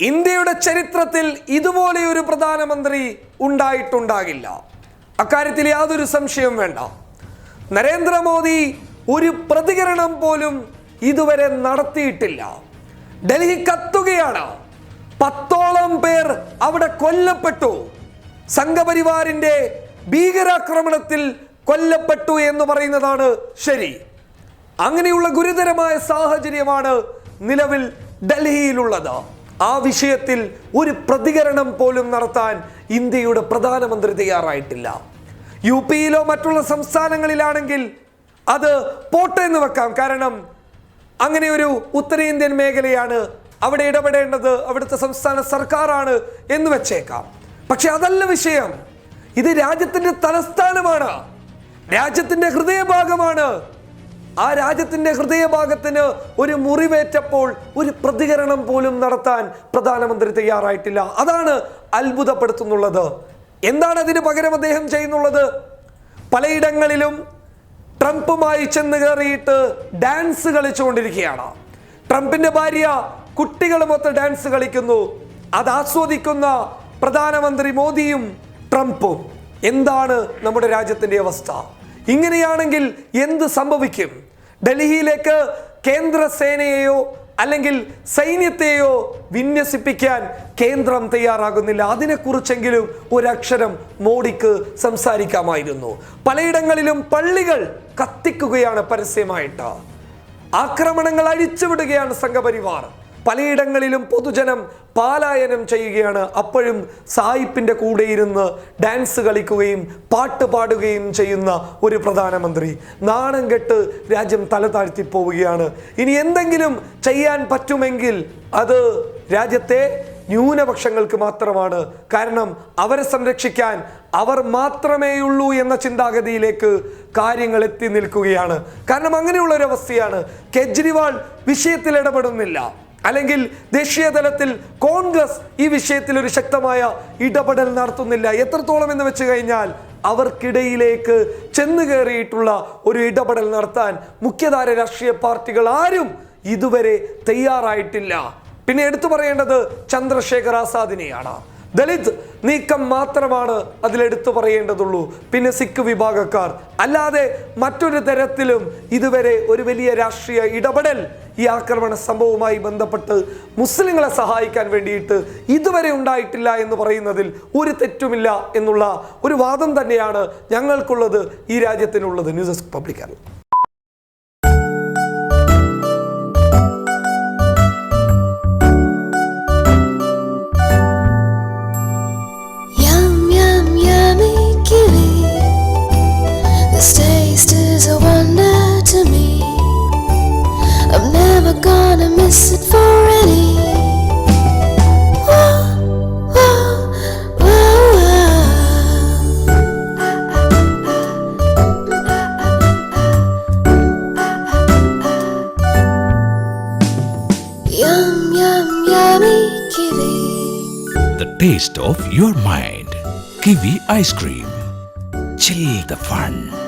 ഇന്ത്യയുടെ ചരിത്രത്തിൽ ഇതുപോലെ ഒരു പ്രധാനമന്ത്രി ഉണ്ടായിട്ടുണ്ടാകില്ല. അക്കാര്യത്തിൽ യാതൊരു സംശയവും വേണ്ട. നരേന്ദ്രമോദി ഒരു പ്രതികരണം പോലും ഇതുവരെ നടത്തിയിട്ടില്ല. ഡൽഹി കത്തുകയാണ്. പത്തോളം പേർ അവിടെ കൊല്ലപ്പെട്ടു. സംഘപരിവാറിന്റെ ഭീകരാക്രമണത്തിൽ കൊല്ലപ്പെട്ടു എന്ന് പറയുന്നതാണ് ശരി. അങ്ങനെയുള്ള ഗുരുതരമായ സാഹചര്യമാണ് നിലവിൽ ഡൽഹിയിലുള്ളത്. ആ വിഷയത്തിൽ ഒരു പ്രതികരണം പോലും നടത്താൻ ഇന്ത്യയുടെ പ്രധാനമന്ത്രി തയ്യാറായിട്ടില്ല. യു പിയിലോ മറ്റുള്ള സംസ്ഥാനങ്ങളിലാണെങ്കിൽ അത് പോട്ടെ എന്ന് വെക്കാം. കാരണം അങ്ങനെ ഒരു ഉത്തരേന്ത്യൻ മേഖലയാണ് അവിടെ ഇടപെടേണ്ടത് അവിടുത്തെ സംസ്ഥാന സർക്കാരാണ് എന്ന് വെച്ചേക്കാം. പക്ഷെ അതല്ല വിഷയം. ഇത് രാജ്യത്തിന്റെ തലസ്ഥാനമാണ്. രാജ്യത്തിന്റെ ഹൃദയഭാഗമാണ്. ആ രാജ്യത്തിന്റെ ഹൃദയഭാഗത്തിന് ഒരു മുറിവേറ്റപ്പോൾ ഒരു പ്രതികരണം പോലും നടത്താൻ പ്രധാനമന്ത്രി തയ്യാറായിട്ടില്ല. അതാണ് അത്ഭുതപ്പെടുത്തുന്നുള്ളത്. എന്താണ് അതിന് പകരം അദ്ദേഹം ചെയ്യുന്നുള്ളത്? പലയിടങ്ങളിലും ട്രംപുമായി ചെന്ന് കയറിയിട്ട് ഡാൻസ് കളിച്ചുകൊണ്ടിരിക്കുകയാണ്. ട്രംപിന്റെ ഭാര്യ കുട്ടികളുമൊത്ത് ഡാൻസ് കളിക്കുന്നു. അത് ആസ്വദിക്കുന്ന പ്രധാനമന്ത്രി മോദിയും ട്രംപും. എന്താണ് നമ്മുടെ രാജ്യത്തിന്റെ അവസ്ഥ? ഇങ്ങനെയാണെങ്കിൽ എന്ത് സംഭവിക്കും? ഡൽഹിയിലേക്ക് കേന്ദ്ര സേനയെയോ അല്ലെങ്കിൽ സൈന്യത്തെയോ വിന്യസിപ്പിക്കാൻ കേന്ദ്രം തയ്യാറാകുന്നില്ല. അതിനെക്കുറിച്ചെങ്കിലും ഒരക്ഷരം മോഡിക്ക് സംസാരിക്കാമായിരുന്നു. പലയിടങ്ങളിലും പള്ളികൾ കത്തിക്കുകയാണ് പരസ്യമായിട്ട്. ആക്രമണങ്ങൾ അഴിച്ചുവിടുകയാണ് സംഘപരിവാർ. പലയിടങ്ങളിലും പൊതുജനം പാലായനം ചെയ്യുകയാണ്. അപ്പോഴും സായിപ്പിന്റെ കൂടെ ഇരുന്ന് ഡാൻസ് കളിക്കുകയും പാട്ട് പാടുകയും ചെയ്യുന്ന ഒരു പ്രധാനമന്ത്രി. നാണം കെട്ട് രാജ്യം തല താഴ്ത്തി പോവുകയാണ്. ഇനി എന്തെങ്കിലും ചെയ്യാൻ പറ്റുമെങ്കിൽ അത് രാജ്യത്തെ ന്യൂനപക്ഷങ്ങൾക്ക് മാത്രമാണ്. കാരണം അവരെ സംരക്ഷിക്കാൻ അവർ മാത്രമേയുള്ളൂ എന്ന ചിന്താഗതിയിലേക്ക് കാര്യങ്ങൾ എത്തി നിൽക്കുകയാണ്. കാരണം അങ്ങനെയുള്ള ഒരു അവസ്ഥയാണ്. കെജ്രിവാൾ വിഷയത്തിൽ ഇടപെടുന്നില്ല. അല്ലെങ്കിൽ ദേശീയ തലത്തിൽ കോൺഗ്രസ് ഈ വിഷയത്തിൽ ഒരു ശക്തമായ ഇടപെടൽ നടത്തുന്നില്ല. എത്രത്തോളം എന്ന് വെച്ച് കഴിഞ്ഞാൽ അവർക്കിടയിലേക്ക് ചെന്ന് കയറിയിട്ടുള്ള ഒരു ഇടപെടൽ നടത്താൻ മുഖ്യധാര രാഷ്ട്രീയ പാർട്ടികൾ ആരും ഇതുവരെ തയ്യാറായിട്ടില്ല. പിന്നെ എടുത്തു പറയേണ്ടത് ചന്ദ്രശേഖർ ആസാദിനെയാണ്. ദളിത് നീക്കം മാത്രമാണ് അതിലെടുത്തു പറയേണ്ടതുള്ളൂ. പിന്നെ സിഖ് വിഭാഗക്കാർ. അല്ലാതെ മറ്റൊരു തരത്തിലും ഇതുവരെ ഒരു വലിയ രാഷ്ട്രീയ ഇടപെടൽ ഈ ആക്രമണ സംഭവവുമായി ബന്ധപ്പെട്ട് മുസ്ലിങ്ങളെ സഹായിക്കാൻ വേണ്ടിയിട്ട് ഇതുവരെ ഉണ്ടായിട്ടില്ല എന്ന് പറയുന്നതിൽ ഒരു തെറ്റുമില്ല എന്നുള്ള ഒരു വാദം തന്നെയാണ് ഞങ്ങൾക്കുള്ളത് ഈ രാജ്യത്തിനുള്ളത്. ന്യൂസ് ഡെസ്ക് പബ്ലിക്കാണ് never gonna miss it for any. Yum, yum, yummy kiwi. The taste of your mind. Kiwi ice cream. Chill the fun.